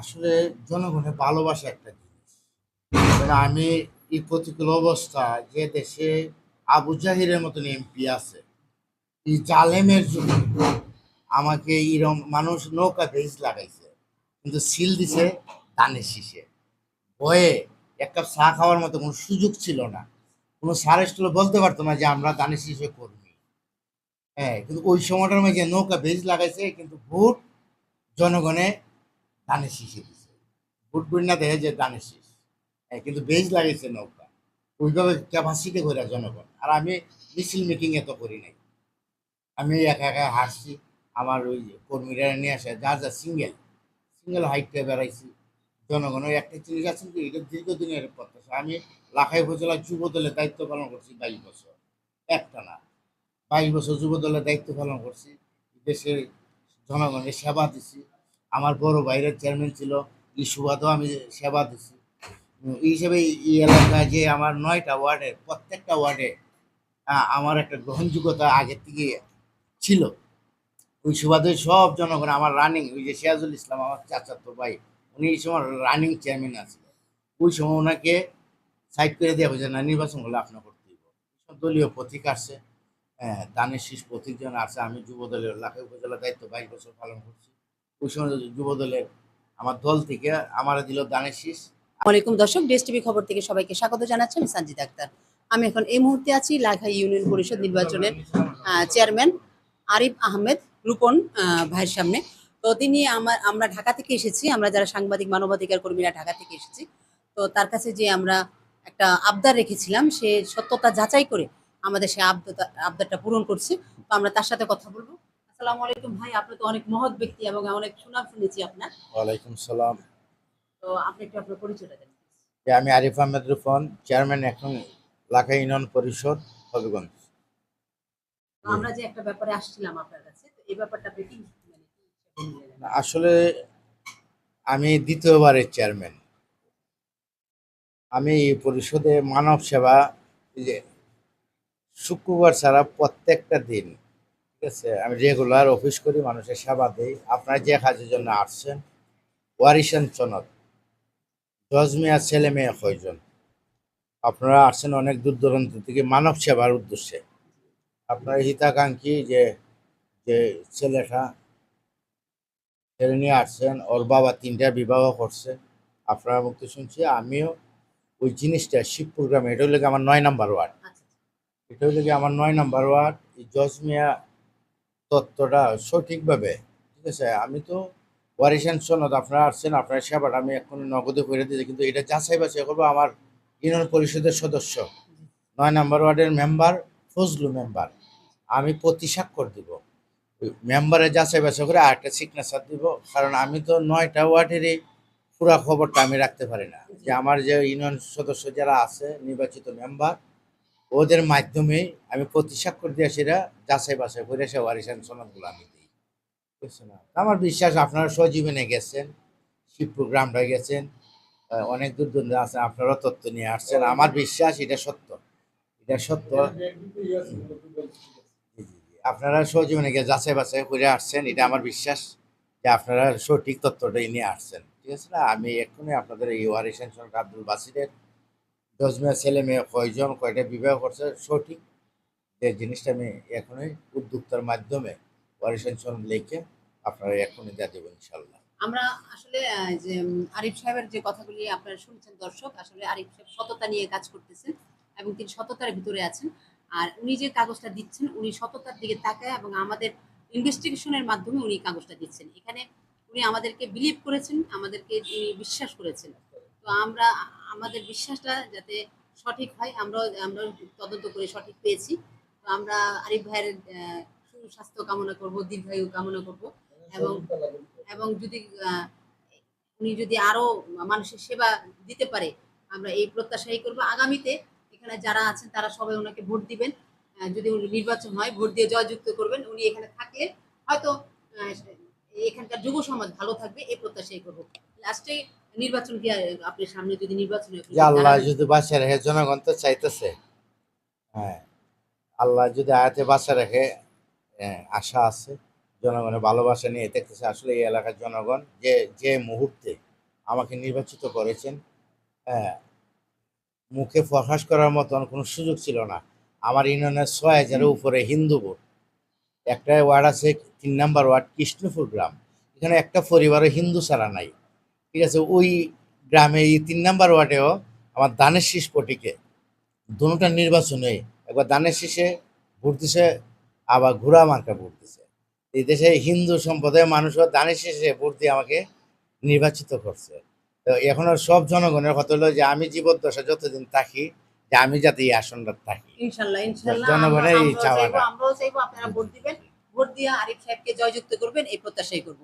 আসলে জনগণের ভালোবাসা একটা জিনিস। আমি এই প্রতিকূল অবস্থা, যে দেশে আবু জাহিরের মতন এমপি আছে, এই জালেমের জন্য আমাকে এরম মানুষ নৌকা বেজ লাগাইছে, কিন্তু সিল দিছে ধানের শীষে। ভয়ে এক কাপ চা খাওয়ার মতো কোনো সুযোগ ছিল না। কোনো সার স্টলে বলতে পারতো না যে আমরা ধানের শীষে কর্মী। হ্যাঁ কিন্তু ওই সময়টার মধ্যে নৌকা ভেজ লাগাইছে, কিন্তু ভোট জনগণে ধানের শীষে দিছে। ভোট বন্যা দেখে যে শীষ। হ্যাঁ কিন্তু বেজ লাগাইছে নৌকা। ওইভাবে ক্যাপাসিটি করে জনগণ। আর আমি মিছিল মিটিং এত করি নাই। আমি একা একা হাসছি আমার ওই কর্মীরা নিয়ে আসে, যা যা সিঙ্গেল সিঙ্গেল হাইটে বেড়াইছি। জনগণের একটা জিনিস আছে কি এটা দীর্ঘদিনের প্রত্যাশা। আমি লাখাই উপজেলা যুব দলের দায়িত্ব পালন করছি বাইশ বছর। একটা না। বাইশ বছর যুব দলের দায়িত্ব পালন করছি। দেশের জনগণের সেবা দিছি। আমার বড় বাইরের চেয়ারম্যান ছিল, এই সুবাদও আমি সেবা দিছি। এই হিসেবে এই এলাকায় যে আমার নয়টা ওয়ার্ডে, প্রত্যেকটা ওয়ার্ডে আমার একটা গ্রহণযোগ্যতা আগের থেকে ছিল। ওই সুবাদে সব জনগণ, আমার রানিং ওই যে সিরাজুল ইসলাম, আমার চাচাতো ভাই, উনি এই সময় রানিং চেয়ারম্যান আছেন ওই সময় ওনাকে সাইড করে দেওয়া হয়েছে, না, নির্বাচন হলে আপনার করতে সব দলীয় প্রতীক আসছে। হ্যাঁ দানের শীষ প্রতীক জন আছে, আমি যুব লাখে উপজেলা দায়িত্ব, বাইশ বছর পালন করছি। ওই সময় যুব দলের আমার দল থেকে আমার দিল দানের শীষ ওয়ালাইকুম দর্শক ডেস টিভি খবর থেকে সবাইকে স্বাগত জানাচ্ছি, আমি সঞ্জিত আক্তার। আমি এখন এই মুহূর্তে আছি লাখা ইউনিয়ন পরিষদ নির্বাচনের চেয়ারম্যান আরিফ আহমেদ রূপন ভাইয়ের সামনে। তো তিনি আমার, আমরা ঢাকা থেকে এসেছি, আমরা যারা সাংবাদিক, মানবাধিকার কর্মীরা ঢাকা থেকে এসেছি, তো তার কাছে যে আমরা একটা আবদার রেখেছিলাম, সে সত্যতা যাচাই করে আমাদের সে আবদারটা আবদারটা পূরণ করছে। তো আমরা তার সাথে কথা বলব। আসসালামু আলাইকুম ভাই আপনি তো অনেক মহৎ ব্যক্তি এবং অনেক সুনাম শুনেছি আপনার। ওয়ালাইকুম সালাম। তো আপনি একটু আপনার পরিচয়টা দেন আমি আরিফ আহমেদ রুফন চেয়ারম্যান এখন লাখা ইউনিয়ন পরিষদ হবিগঞ্জ। আমরা যে একটা ব্যাপারে আসছিলাম আপনার কাছে তো এই ব্যাপারটা আপনি কি মানে? আসলে আমি দ্বিতীয়বারের চেয়ারম্যান আমি এই পরিষদে মানব সেবা শুক্রবার ছাড়া প্রত্যেকটা দিন ঠিক আছে আমি রেগুলার অফিস করি মানুষের সেবা দিই। আপনারা যে কাজের জন্য আসছেন ওয়ারিশান চনদ জজমিয়া ছেলে মেয়ে কয়জন? আপনারা আসছেন অনেক দূর দূরান্ত থেকে মানব সেবার উদ্দেশ্যে। আপনার হিতাকাঙ্ক্ষী যে যে ছেলেটা ছেলে নিয়ে আসছেন ওর বাবা তিনটা বিবাহ করছে। আপনারা মুক্তি শুনছি আমিও ওই জিনিসটা শিবপুর গ্রামে এটা হলো আমার নয় নাম্বার ওয়ার্ড আচ্ছা। এটা হলো আমার নয় নাম্বার ওয়ার্ড এই জজমিয়া তত্ত্বটা সঠিকভাবে, ঠিক আছে? আমি তো ওয়ারিশান সনদ, আপনারা আসছেন, আপনার সেবাটা আমি এখন নগদে করে দিয়েছি, কিন্তু এটা যাচাই বাছাই করব আমার ইউনিয়ন পরিষদের সদস্য। নয় নাম্বার ওয়ার্ডের মেম্বার, ফজলু মেম্বার। আমি প্রতি স্বাক্ষর দিব। মেম্বারে যাচাই বাছাই করে আরেকটা সিগনেচার দিব, কারণ আমি তো নয়টা ওয়ার্ডেরই পুরা খবরটা আমি রাখতে পারি না। যে আমার যে ইউনিয়ন সদস্য যারা আছে, নির্বাচিত মেম্বার ওদের মাধ্যমে আমি প্রতি স্বাক্ষর দিয়ে সেটা যাচাই বাছাই করে সে ওয়ারিশান সনদগুলো আমি দিই। আমার বিশ্বাস আপনারা সজীবনে গেছেন শিবপুর গ্রামটা গেছেন অনেক দূর দূর আছে আপনারা তথ্য নিয়ে আসছেন। আমার বিশ্বাস এটা সত্য। এটা সত্য। আপনারা সহজীবনে গিয়ে যাচাই বাছাই করে আসছেন, এটা আমার বিশ্বাস যে আপনারা সঠিক তথ্যটাই নিয়ে আসছেন। ঠিক আছে না? আমি এক্ষুনি আপনাদের এই ওয়ারিশান সনদ আব্দুল বাসিরের দশ মেয়ে ছেলে মেয়ে কয়জন কয়টা বিবাহ করছে, সঠিক যে জিনিসটা আমি এখনই উদ্যোক্তার মাধ্যমে ওয়ারিশান সনদ লিখে আপনারা এখনই দিয়ে দেবো ইনশাল্লাহ আমরা আসলে যে আরিফ সাহেবের যে কথাগুলি আপনারা শুনছেন দর্শক, আসলে আরিফ সাহেব সততা নিয়ে কাজ করতেছেন এবং তিনি সততার ভিতরে আছেন। আর উনি যে কাগজটা দিচ্ছেন, উনি সততার দিকে তাকায় এবং আমাদের ইনভেস্টিগেশনের মাধ্যমে উনি কাগজটা দিচ্ছেন। এখানে উনি আমাদেরকে বিলিভ করেছেন, আমাদেরকে উনি বিশ্বাস করেছেন। তো আমরা, আমাদের বিশ্বাসটা যাতে সঠিক হয় আমরা আমরা তদন্ত করে সঠিক পেয়েছি। তো আমরা আরিফ ভাইয়ের সুস্বাস্থ্য কামনা করব, দীর্ঘায়ু কামনা করব। এবং এবং যদি উনি যদি আরও মানুষের সেবা দিতে পারে, আমরা এই প্রত্যাশাই করব। আগামীতে এখানে যারা আছেন, তারা সবাই ওনাকে ভোট দিবেন। যদি উনি নির্বাচন হয়, ভোট দিয়ে জয়যুক্ত করবেন। উনি এখানে থাকলে হয়তো এখানকার যুব সমাজ ভালো থাকবে, এই প্রত্যাশাই করব। লাস্টে নির্বাচন কি আপনি সামনে যদি নির্বাচন আল্লাহ যদি বাঁচিয়ে রাখে জনগণ তো চাইতেছে। হ্যাঁ আল্লাহ যদি আয়াতে বাঁচিয়ে রাখে হ্যাঁ, আশা আছে জনগণের ভালোবাসা নিয়ে দেখতেছে আসলে এই এলাকার জনগণ যে যে মুহূর্তে আমাকে নির্বাচিত করেছেন হ্যাঁ মুখে প্রকাশ করার মতন কোনো সুযোগ ছিল না। আমার ইউনিয়নের ছয় হাজারের উপরে হিন্দু ভোট। একটা ওয়ার্ড আছে তিন নাম্বার ওয়ার্ড কৃষ্ণপুর গ্রাম। এখানে একটা পরিবারে হিন্দু ছাড়া নাই। ঠিক আছে ওই গ্রামে এই তিন নাম্বার ওয়ার্ডেও আমার দানের শীষ পটিকে। দুটা নির্বাচনে একবার দানের শীষে ভোট দিছে আবার ঘোড়া মার্কা ভোট দিছে। এই দেশে হিন্দু সম্প্রদায়ের মানুষও দানের শীষে ভোট দিয়ে আমাকে নির্বাচিত করছে। তো এখন আর সব জনগণের কথা হলো যে আমি জীবদ্দশা যতদিন থাকি যে আমি যাতে এই আসনটা থাকি। জনগণের এই চাওয়াটা। দিবেন। ভোট দিয়ে আরিফ সাহেবকে জয়যুক্ত করবেন এই প্রত্যাশাই করব।